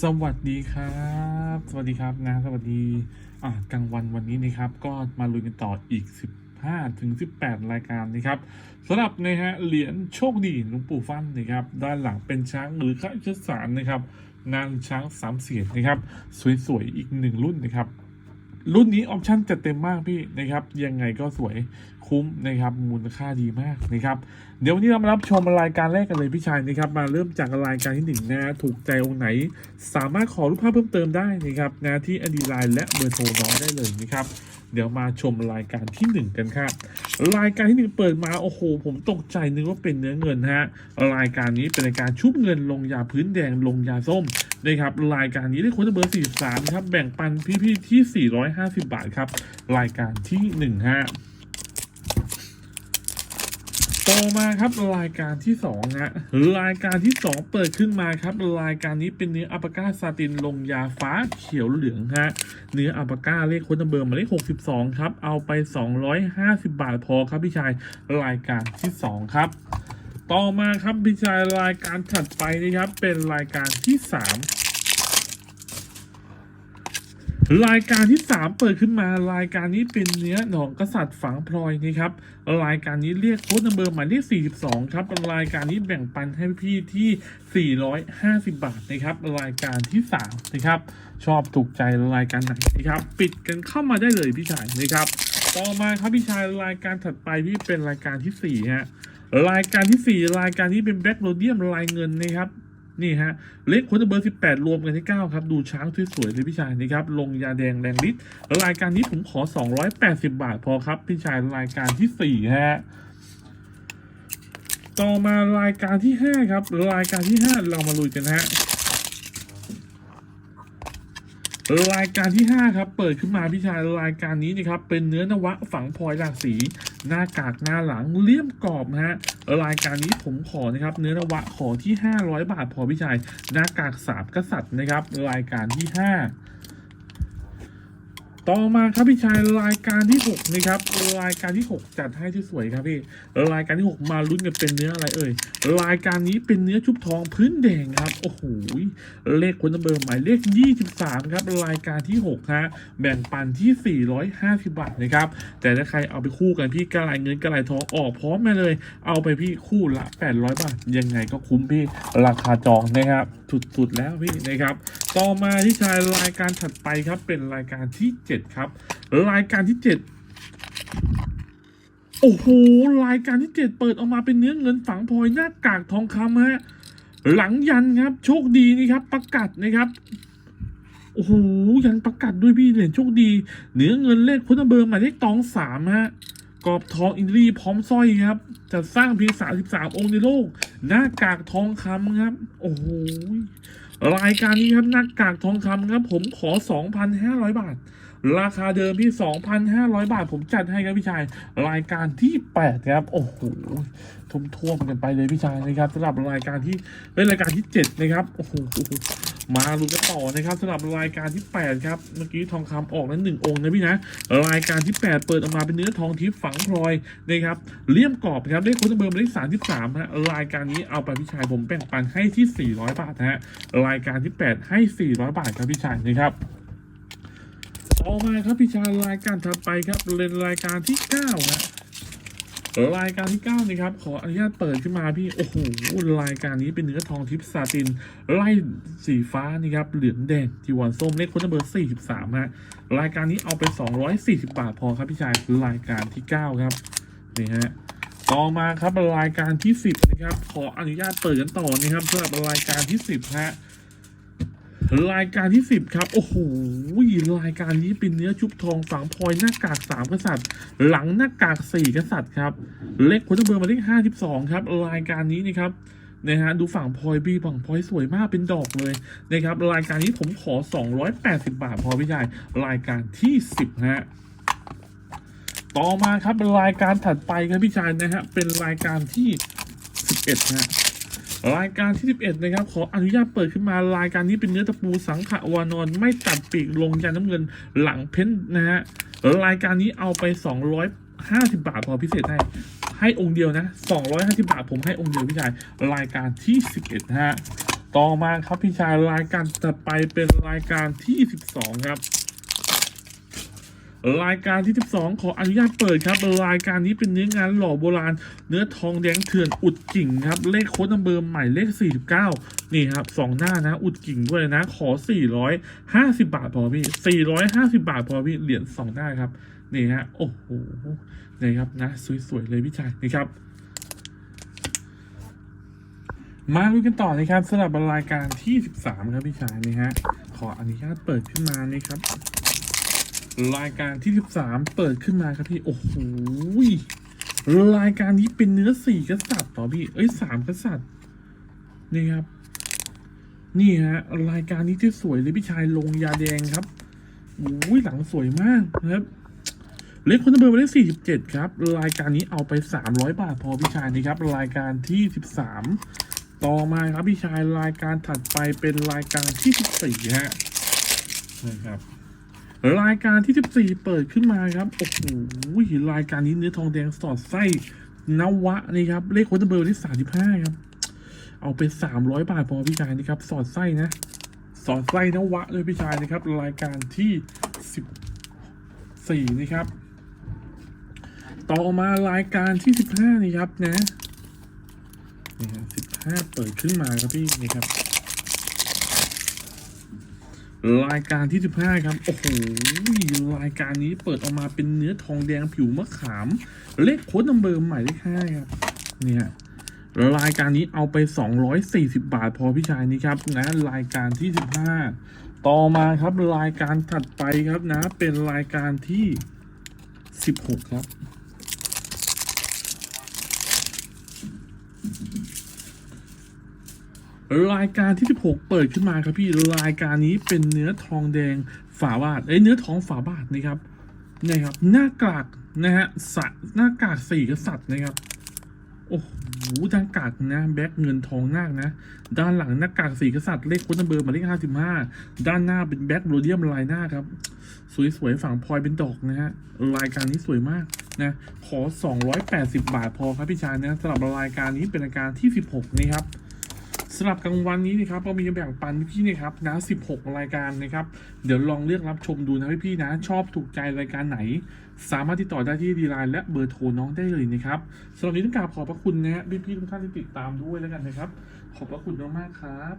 สวัสดีครับ สวัสดีครับนะ สวัสดีอ่ากลางวันวันนี้นะครับ ก็มาลุยกันต่ออีก 15ถึง18 รายการนะครับสำหรับนะฮะเหรียญโชคดีหลวงปู่ฟันนะครับ ด้านหลังเป็นช้างหรือข้าราชสารนะครับ นางช้างสามเสียนนะครับ สวยๆ อีกหนึ่งรุ่นนะครับ รุ่นนี้ออปชั่นจัดเต็มมากพี่นะครับ ยังไงก็สวยคุ้มนะครับ มูลค่าดีมากนะครับ เดี๋ยววันนี้เรามารับชมรายการแรกกันเลยพี่ชายนะครับ มาเริ่มจากรายการที่หนึ่งนะถูกใจองค์ไหน สามารถขอรูปภาพเพิ่มเติมได้นะครับนะที่อดีไลน์และเบอร์โทรน้องได้เลยนะครับเดี๋ยวมาชมรายการที่หนึ่งกันครับ รายการที่หนึ่งเปิดมาโอ้โห ผมตกใจนึกว่าเป็นเนื้อเงินฮะ รายการนี้เป็นรายการชุบเงินลงยาพื้นแดงลงยาส้ม นะครับรายการนี้ได้คนเบอร์ 43 ครับ แบ่งปันพี่ๆที่ 450 บาทครับ รายการที่หนึ่งฮะต่อมาครับรายการที่สองฮะรายการที่สองเปิดขึ้นมาครับรายการนี้เป็นเนื้ออัปปาก้าซาตินลงยาฟ้าเขียวเหลืองฮะเนื้ออัปปาก้าเลขโค้ดเบอร์หมายเลข62 ครับ เอาไป 250 บาทพอครับพี่ชายรายการที่สองครับ ต่อมาครับพี่ชายรายการถัดไปนะครับเป็นรายการที่สาม รายการที่ 3 เปิดขึ้นมารายการนี้เป็นเนื้อหนองกษัตริย์ฝังพลอยนะครับรายการนี้เรียกโค้ดนัมเบอร์หมายเลข42 ครับ รายการนี้แบ่งปันให้พี่ที่ 450 บาทนะครับ รายการที่ 3 นะครับ ชอบถูกใจรายการไหนนะครับ ปิดกันเข้ามาได้เลยพี่ชายนะครับ ต่อมาครับพี่ชายรายการถัดไปพี่เป็นรายการที่4ฮะรายการที่ 4 รายการนี้เป็นแบ็กโรเดียมลายเงินนะครับ นี่ฮะเลขคนเบอร์18 รวมกันที่ 9 ครับ ดูช้างสวยๆเลยพี่ชายนี่ครับ ลงยาแดงแรงฤทธิ์รายการนี้ผมขอ 280 บาทพอครับ พี่ชายรายการที่ 4 ฮะ ต่อมารายการที่ 5 ครับ รายการที่ 5 เรามาลุยกันฮะ รายการที่ 5 ครับ เปิดขึ้นมาพี่ชายรายการนี้นะครับเป็นเนื้อนวะฝังพลอยหลากสี หน้ากากหน้าหลังเลี่ยมกรอบนะฮะรายการนี้ผมขอนะครับเนื้อนวะขอที่ 500 บาทพอพี่ชายหน้ากากสามกษัตริย์นะครับรายการที่ 5 ต่อมาครับพี่ชายรายการที่6นะครับรายการที่ 6 จัดให้ที่สวยครับพี่รายการที่ 6 มาลุ้นกันเป็นเนื้ออะไรเอ่ยรายการนี้เป็นเนื้อชุบทองพื้นแดงครับโอ้โหเลขคนเบอร์หมายเลข 23 ครับรายการที่6ฮะแบ่งปันที่ 450 บาทนะครับแต่ถ้าใครเอาไปคู่กันพี่กระไรเงินกระไรทองออกพร้อมมาเลย เอาไปพี่คู่ละ 800 บาท ยังไงก็คุ้มพี่ราคาจองนะครับสุดๆแล้วพี่นะครับ ต่อมาที่ชายรายการถัดไปครับเป็นรายการที่ 7 ครับ รายการที่ 7 โอ้โหรายการที่ 7 เปิดออกมาเป็นเนื้อเงินฝังพลอยหน้ากากทองคำฮะหลังยันครับ โชคดีนี่ครับประกาศนะครับโอ้โหยันประกาศด้วยพี่เหรียญโชคดีเนื้อเงินเลขพุทธเบอร์หมายเลขตองสามฮะกรอบทองอินทรีพร้อมสร้อยครับ จะสร้างเพียงสามสิบสามองค์ในโลก หน้ากากทองคำครับ โอ้โห รายการนี้ครับหน้ากากทองคำครับผมขอ 2,500 บาท ราคาเดิมที่ 2,500 บาท ผมจัดให้ครับพี่ชาย รายการที่8ครับ โอ้โหทุ่มท่วมกันไปเลยพี่ชายนะครับสำหรับรายการที่เป็นรายการที่ 7 นะครับ โอ้โห มาลุ้นกันต่อนะครับสำหรับรายการที่ 8 ครับ เมื่อกี้ทองคำออกนั้นหนึ่งองค์นะพี่นะ รายการที่ 8 เปิดออกมาเป็นเนื้อทองทิพย์ฝังพลอยนะครับ เลี่ยมกรอบครับเลขโค้ดเบอร์มายเลข33ฮะ รายการนี้เอาไปพี่ชายผมแบ่งปันให้ที่ 400 บาทฮะ รายการที่ 8 ให้ 400 บาทครับพี่ชายนะครับ ต่อมาครับพี่ชายรายการถัดไปครับเป็นรายการที่9ฮะรายการที่9นะครับขออนุญาตเปิดขึ้นมาพี่โอ้โหรายการนี้เป็นเนื้อทองทิพย์ซาตินไล่สีฟ้านี่ครับเหลืองแดงจีวอนส้มเลขคนเบอร์43ฮะรายการนี้เอาไป240บาทพอครับพี่ชายรายการที่9ครับนี่ฮะต่อมาครับรายการที่10นะครับขออนุญาตเปิดกันต่อนะครับสำหรับรายการที่10ฮะ รายการที่ 10 ครับ โอ้โหรายการนี้เป็นเนื้อชุบทองฝังพลอยหน้ากากสามกษัตริย์ หลังหน้ากากสี่กษัตริย์ครับ เลขคนเบอร์มาเลข52 ครับ รายการนี้นะครับนะฮะดูฝั่งพลอยบีฝั่งพลอยสวยมากเป็นดอกเลยนะครับ รายการนี้ผมขอ 280 บาทพอพี่ชายรายการที่ 10 ฮะ ต่อมาครับรายการถัดไปครับพี่ชายนะฮะเป็นรายการที่ 11 ฮะ รายการที่ 11 นะครับ ขออนุญาตเปิดขึ้นมารายการนี้เป็นเนื้อตะปูสังขวานอนไม่ตัดปีกลงยาน้ำเงินหลังเพ้นท์นะฮะรายการนี้เอาไป 250 บาทพอพิเศษให้ให้องค์เดียวนะ 250 บาทผมให้องค์เดียวพี่ชายรายการที่ 11นะฮะต่อมาครับพี่ชายรายการต่อไปเป็นรายการที่ 12 ครับ รายการที่ 12 ขออนุญาตเปิดครับ รายการนี้เป็นเนื้องานหล่อโบราณ เนื้อทองแดงเถื่อนอุดกิ่งครับ เลขโค้ดนัมเบอร์ใหม่เลข 49 นี่ครับสองหน้านะ อุดกิ่งด้วยนะ ขอ 450 บาทพอพี่ 450 บาทพอพี่ เหรียญสองหน้าครับ นี่ฮะ โอ้โหนี่ครับนะ สวย ๆ เลยพี่ชายนี่ครับมาดูกันต่อนะครับสำหรับรายการที่ 13 ครับพี่ชายนี่ฮะขออนุญาตเปิดขึ้นมานี่ครับ รายการที่ 13 เปิดขึ้นมาครับพี่ โอ้โหรายการนี้เป็นเนื้อสี่กษัตริย์ต่อพี่ เอ้ยสามกษัตริย์นี่ครับ นี่ฮะ รายการนี้ที่สวยเลยพี่ชายลงยาแดงครับโอ้ยหลังสวยมากนะครับเลขคนเบอร์หมายเลข47ครับ รายการนี้เอาไป300บาทพอพี่ชายนี่ครับ รายการที่13ต่อมาครับพี่ชายรายการถัดไปเป็นรายการที่14ฮะนะครับ รายการที่ 14 เปิดขึ้นมาครับ โอ้โหรายการนี้เนื้อทองแดงสอดไส้นวะนี่ครับ เลขคนเบอร์ที่ 35 ครับ เอาไป 300 บาทพอพี่ชายนี่ครับ สอดไส้นะ สอดไส้นวะเลยพี่ชายนะครับ รายการที่ 14นี่ครับ ต่อมารายการที่ 15 นี่ครับนะนี่ครับ15 เปิดขึ้นมาครับพี่นี่ครับ รายการที่ 15 ครับ โอ้โห รายการนี้เปิดออกมาเป็นเนื้อทองแดงผิวมะขาม เลขโค้ดนัมเบอร์ใหม่เลข5ครับ เนี่ยรายการนี้เอาไป 240 บาทพอพี่ชายนี่ครับนะรายการที่ 15 ต่อมาครับรายการถัดไปครับนะ เป็นรายการที่ 16 ครับ รายการที่ 16 เปิดขึ้นมาครับพี่รายการนี้เป็นเนื้อทองแดงฝาบาทเอ้ยเนื้อทองฝาบาทนะครับนี่ครับ หน้ากากนะฮะสัตว์หน้ากากสี่กษัตริย์นะครับโอ้โหหน้ากากนะ แบ็คเงินทองนาคนะ ด้านหลังหน้ากากสีกษัตริย์เลขคุณนัมเบอร์หมายเลขห้าสิบห้าด้านหน้าเป็นแบ็คโรเดียมลายหน้าครับ สวยๆฝั่งพลอยเป็นดอกนะฮะรายการนี้สวยมากนะขอ 280 บาทพอครับพี่ชายนะสำหรับรายการนี้เป็นรายการที่ 16นี่ครับ สำหรับกลางวันนี้นะครับก็มีแบ่งปันพี่นะครับนะ 16 รายการนะครับ เดี๋ยวลองเลือกรับชมดูนะพี่ๆนะ ชอบถูกใจรายการไหน สามารถติดต่อได้ที่ดีไลน์และเบอร์โทรน้องได้เลยนะครับสำหรับนี้ต้องกราบขอบพระคุณนะพี่พี่ทุกท่านที่ติดตามด้วยแล้วกันนะครับ ขอบพระคุณมากๆครับ